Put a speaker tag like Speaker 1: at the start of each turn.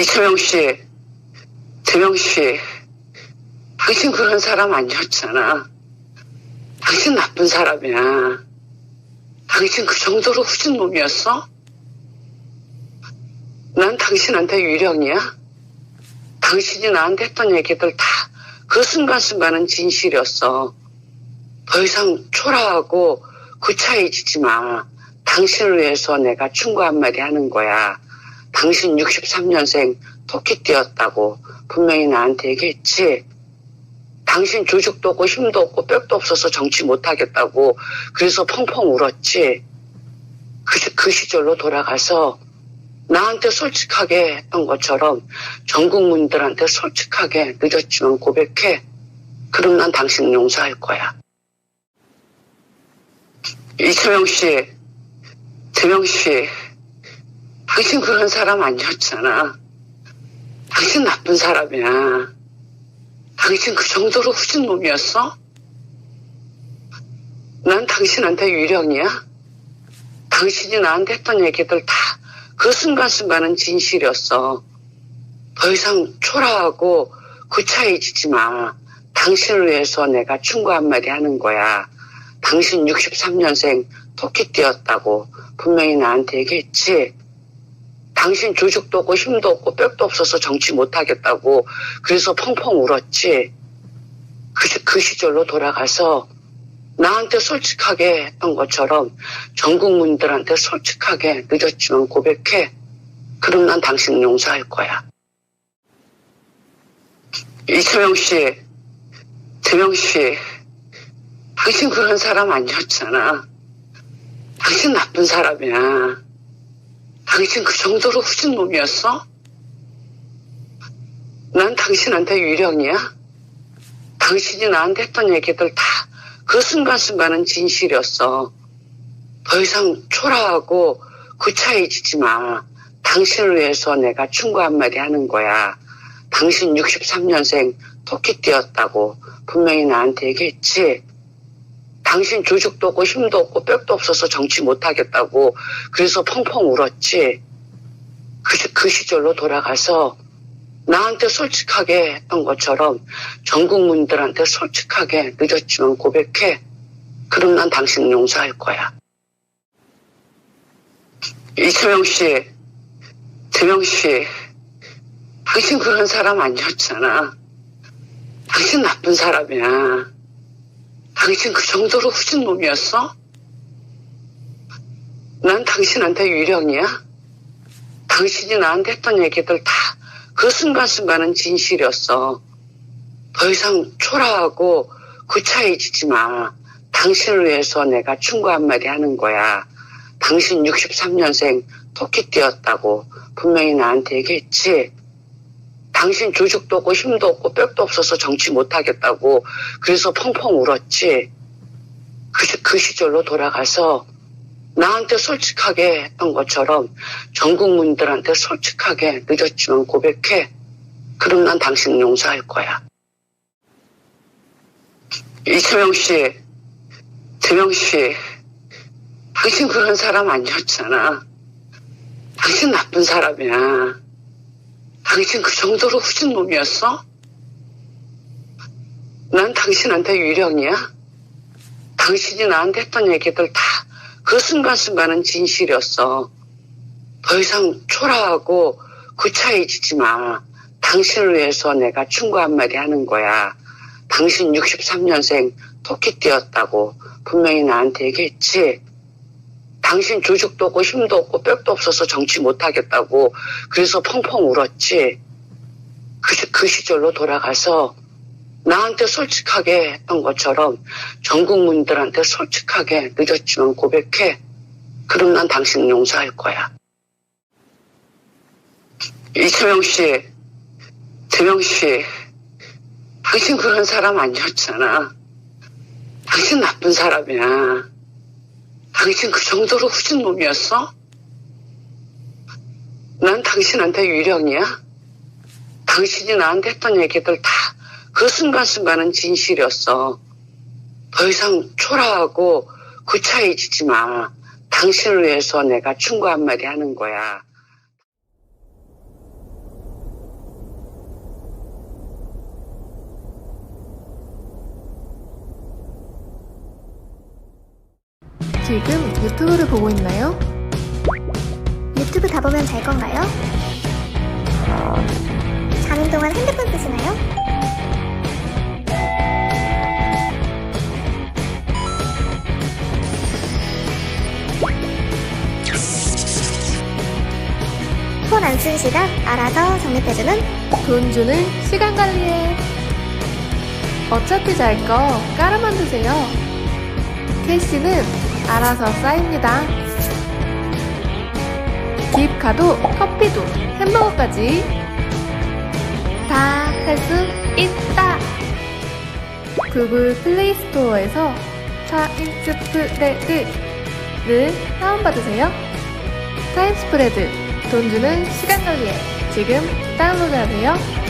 Speaker 1: 이채명 씨, 재명 씨, 당신 그런 사람 아니었잖아. 당신 나쁜 사람이야. 당신 그 정도로 후진 놈이었어? 난 당신한테 유령이야? 당신이 나한테 했던 얘기들 다 그 순간순간은 진실이었어. 더 이상 초라하고 구차해지지 마. 당신을 위해서 내가 충고 한마디 하는 거야. 당신 63년생 토끼띠였다고 분명히 나한테 얘기했지. 당신 조직도 없고 힘도 없고 뼈도 없어서 정치 못하겠다고 그래서 펑펑 울었지. 그, 시- 그 시절로 돌아가서 나한테 솔직하게 했던 것처럼 전 국민들한테 솔직하게 늦었지만 고백해. 그럼 난 당신 용서할 거야. 이채명 씨, 재명 씨, 당신 그런 사람 아니었잖아. 당신 나쁜 사람이야. 당신 그 정도로 후진 놈이었어? 난 당신한테 유령이야? 당신이 나한테 했던 얘기들 다 그 순간순간은 진실이었어. 더 이상 초라하고 구차해지지 마. 당신을 위해서 내가 충고 한마디 하는 거야. 당신 63년생 토끼띠였다고 분명히 나한테 얘기했지. 당신 조직도 없고 힘도 없고 뼈도 없어서 정치 못하겠다고 그래서 펑펑 울었지. 그, 시- 그 시절로 돌아가서 나한테 솔직하게 했던 것처럼 전 국민들한테 솔직하게 늦었지만 고백해. 그럼 난 당신 용서할 거야. 이채명 씨, 재명 씨, 당신 그런 사람 아니었잖아. 당신 나쁜 사람이야. 당신 그 정도로 후진 놈이었어? 난 당신한테 유령이야? 당신이 나한테 했던 얘기들 다 그 순간순간은 진실이었어. 더 이상 초라하고 구차해지지 마. 당신을 위해서 내가 충고 한마디 하는 거야. 당신 63년생 토끼띠였다고 분명히 나한테 얘기했지. 당신 조직도 없고 힘도 없고 뼈도 없어서 정치 못하겠다고 그래서 펑펑 울었지. 그, 시- 그 시절로 돌아가서 나한테 솔직하게 했던 것처럼 전 국민들한테 솔직하게 늦었지만 고백해. 그럼 난 당신 용서할 거야. 이채명 씨, 재명 씨, 당신 그런 사람 아니었잖아. 당신 나쁜 사람이야. 당신 그 정도로 후진 놈이었어? 난 당신한테 유령이야? 당신이 나한테 했던 얘기들 다 그 순간순간은 진실이었어. 더 이상 초라하고 구차해지지 마. 당신을 위해서 내가 충고 한마디 하는 거야. 당신 63년생 토끼띠였다고 분명히 나한테 얘기했지. 당신 조직도 없고 힘도 없고 뼈도 없어서 정치 못하겠다고 그래서 펑펑 울었지. 그, 시- 그 시절로 돌아가서 나한테 솔직하게 했던 것처럼 전 국민들한테 솔직하게 늦었지만 고백해. 그럼 난 당신 용서할 거야. 이채명 씨, 재명 씨, 당신 그런 사람 아니었잖아. 당신 나쁜 사람이야. 당신 그 정도로 후진 놈이었어? 난 당신한테 유령이야? 당신이 나한테 했던 얘기들 다 그 순간순간은 진실이었어. 더 이상 초라하고 구차해지지 마. 당신을 위해서 내가 충고 한마디 하는 거야. 당신 63년생 토끼띠였다고 분명히 나한테 얘기했지. 당신 조직도 없고 힘도 없고 뼈도 없어서 정치 못하겠다고 그래서 펑펑 울었지. 그, 시- 그 시절로 돌아가서 나한테 솔직하게 했던 것처럼 전 국민들한테 솔직하게 늦었지만 고백해. 그럼 난 당신 용서할 거야. 이채명 씨, 재명 씨, 당신 그런 사람 아니었잖아. 당신 나쁜 사람이야. 당신 그 정도로 후진 놈이었어? 난 당신한테 유령이야? 당신이 나한테 했던 얘기들 다 그 순간순간은 진실이었어. 더 이상 초라하고 구차해지지 마. 당신을 위해서 내가 충고 한마디 하는 거야.
Speaker 2: 지금 유튜브를 보고 있나요?
Speaker 3: 유튜브 다 보면 잘 건가요? 자는 동안 핸드폰 쓰시나요? 폰 안 쓴 시간 알아서 적립해주는
Speaker 2: 돈 주는 시간 관리에 어차피 잘 거 깔아만 두세요. 캐시는 알아서 쌓입니다. 기입카도 커피도 햄버거까지 다 할 수 있다. 구글 플레이 스토어에서 타임스프레드를 다운받으세요. 타임스프레드 돈 주는 시간 관리에 지금 다운로드하세요.